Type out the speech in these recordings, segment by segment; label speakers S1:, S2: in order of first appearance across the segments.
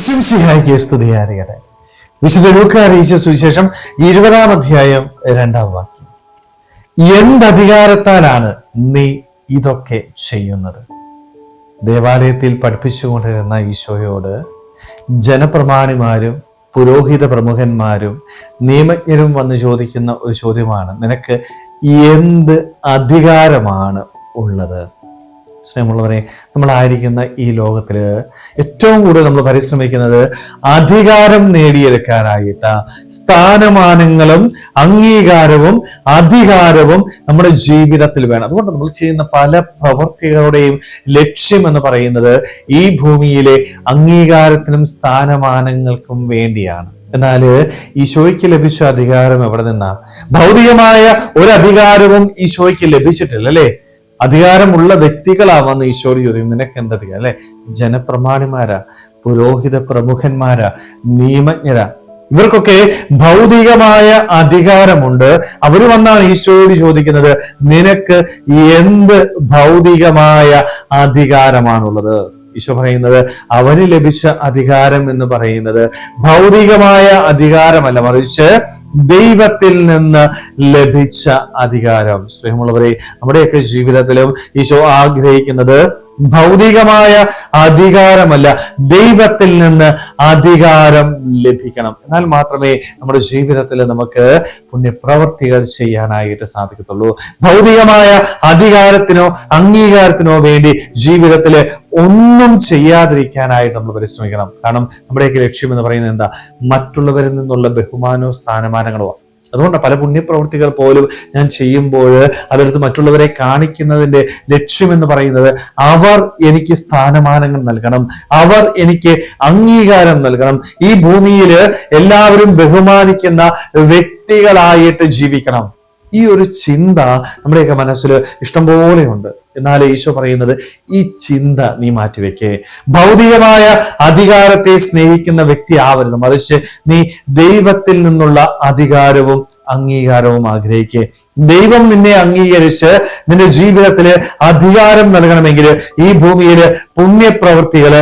S1: വിശംസിഹായിക്ക് സ്തുതിയാറിയട്ടെ വിശുദ്ധ ലൂക്ക അറിയിച്ച സുവിശേഷം ഇരുപതാം അധ്യായം രണ്ടാം വാക്യം. എന്തധികാരത്താലാണ് നീ ഇതൊക്കെ ചെയ്യുന്നത്? ദേവാലയത്തിൽ പഠിപ്പിച്ചുകൊണ്ടിരുന്ന ഈശോയോട് ജനപ്രമാണിമാരും പുരോഹിത പ്രമുഖന്മാരും നിയമജ്ഞരും വന്ന് ചോദിക്കുന്ന ഒരു ചോദ്യമാണ്. നിനക്ക് എന്ത് അധികാരമാണ് ഉള്ളത്? സ്നേഹമുള്ളവരെ നമ്മളായിരിക്കുന്ന ഈ ലോകത്തിൽ ഏറ്റവും കൂടുതൽ നമ്മൾ പരിശ്രമിക്കുന്നത് അധികാരം നേടിയെടുക്കാനായിട്ട് സ്ഥാനമാനങ്ങളും അംഗീകാരവും അധികാരവും നമ്മുടെ ജീവിതത്തിൽ വേണം. അതുകൊണ്ട് നമ്മൾ ചെയ്യുന്ന പല പ്രവർത്തികളുടെയും ലക്ഷ്യം എന്ന് പറയുന്നത് ഈ ഭൂമിയിലെ അംഗീകാരത്തിനും സ്ഥാനമാനങ്ങൾക്കും വേണ്ടിയാണ്. എന്നാൽ ഈശോയ്ക്ക് ലഭിച്ച അധികാരം എവിടെ നിന്നാ? ഭൗതികമായ ഒരു അധികാരവും ഈശോയ്ക്ക് ലഭിച്ചിട്ടില്ല അല്ലേ അധികാരമുള്ള വ്യക്തികളാവാന്ന് ഈശോട് ചോദിക്കും നിനക്ക് എന്ത് അധികാരം? അല്ലെ? ജനപ്രമാണിമാരാ പുരോഹിത പ്രമുഖന്മാരാ നിയമജ്ഞരാ. ഇവർക്കൊക്കെ ഭൗതികമായ അധികാരമുണ്ട്. അവർ വന്നാണ് ഈശോയോട് ചോദിക്കുന്നത് നിനക്ക് എന്ത് ഭൗതികമായ അധികാരമാണുള്ളത്? ഈശോ പറയുന്നത് അവന് ലഭിച്ച അധികാരം എന്ന് പറയുന്നത് ഭൗതികമായ അധികാരമല്ല. മറിച്ച് ദൈവത്തിൽ നിന്ന് ലഭിച്ച അധികാരം. സ്നേഹമുള്ളവരെ നമ്മുടെയൊക്കെ ജീവിതത്തിലും ഈശോ ആഗ്രഹിക്കുന്നത് ഭൗതികമായ അധികാരമല്ല ദൈവത്തിൽ നിന്ന് അധികാരം ലഭിക്കണം. എന്നാൽ മാത്രമേ നമ്മുടെ ജീവിതത്തിൽ നമുക്ക് പുണ്യപ്രവർത്തികൾ ചെയ്യാനായിട്ട് സാധിക്കത്തുള്ളൂ. ഭൗതികമായ അധികാരത്തിനോ അംഗീകാരത്തിനോ വേണ്ടി ജീവിതത്തിൽ ഒന്നും ചെയ്യാതിരിക്കാനായിട്ട് നമ്മൾ പരിശ്രമിക്കണം. കാരണം നമ്മുടെയൊക്കെ ലക്ഷ്യം എന്ന് പറയുന്നത് എന്താ? മറ്റുള്ളവരിൽ നിന്നുള്ള ബഹുമാനവും സ്ഥാനമാനങ്ങളോ അതുകൊണ്ട് പല പുണ്യപ്രവൃത്തികൾ പോലും ഞാൻ ചെയ്യുമ്പോൾ അതെടുത്ത് മറ്റുള്ളവരെ കാണിക്കുന്നതിന്റെ ലക്ഷ്യമെന്ന് പറയുന്നത് അവർ എനിക്ക് സ്ഥാനമാനങ്ങൾ നൽകണം. അവർ എനിക്ക് അംഗീകാരം നൽകണം. ഈ ഭൂമിയിൽ എല്ലാവരും ബഹുമാനിക്കുന്ന വ്യക്തികളായിട്ട് ജീവിക്കണം. ഈ ഒരു ചിന്ത നമ്മുടെയൊക്കെ മനസ്സിൽ ഇഷ്ടംപോലെയുണ്ട്. എന്നാൽ ഈശോ പറയുന്നത് ഈ ചിന്ത നീ മാറ്റിവെക്കേ. ഭൗതികമായ അധികാരത്തെ സ്നേഹിക്കുന്ന വ്യക്തി ആവരുത്. മറിച്ച് നീ ദൈവത്തിൽ നിന്നുള്ള അധികാരവും അംഗീകാരവും ആഗ്രഹിക്കുക ദൈവം നിന്നെ അംഗീകരിച്ച് നിന്റെ ജീവിതത്തിൽ അധികാരം നൽകണമെങ്കിൽ ഈ ഭൂമിയിൽ പുണ്യപ്രവൃത്തികൾ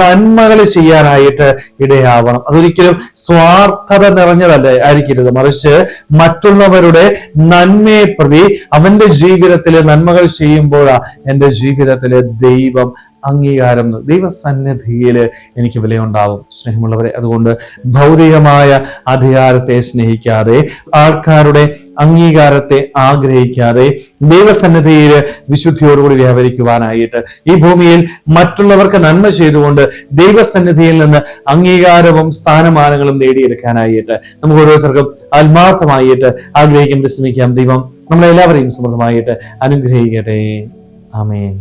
S1: നന്മകൾ ചെയ്യാനായിട്ട് ഇടയാവണം. അതൊരിക്കലും സ്വാർത്ഥത നിറഞ്ഞതല്ല ആയിരിക്കരുത്. മറിച്ച് മറ്റുള്ളവരുടെ നന്മയെ പ്രതി അവന്റെ ജീവിതത്തിൽ നന്മകൾ ചെയ്യുമ്പോഴാ എന്റെ ജീവിതത്തിലെ ദൈവം അംഗീകാരം ദൈവസന്നിധിയിൽ എനിക്ക് വിലയുണ്ടാവും. സ്നേഹമുള്ളവരെ അതുകൊണ്ട് ഭൗതികമായ അധികാരത്തെ സ്നേഹിക്കാതെ ആൾക്കാരുടെ അംഗീകാരത്തെ ആഗ്രഹിക്കാതെ ദൈവസന്നിധിയിൽ വിശുദ്ധിയോടുകൂടി വ്യാപരിക്കുവാനായിട്ട് ഈ ഭൂമിയിൽ മറ്റുള്ളവർക്ക് നന്മ ചെയ്തുകൊണ്ട് ദൈവസന്നിധിയിൽ നിന്ന് അംഗീകാരവും സ്ഥാനമാനങ്ങളും നേടിയെടുക്കാനായിട്ട് നമുക്ക് ഓരോരുത്തർക്കും ആത്മാർത്ഥമായിട്ട് ആഗ്രഹിക്കാൻ ശ്രമിക്കാം ദൈവം നമ്മളെല്ലാവരെയും സമൃദ്ധമായിട്ട് അനുഗ്രഹിക്കട്ടെ. ആമേൻ.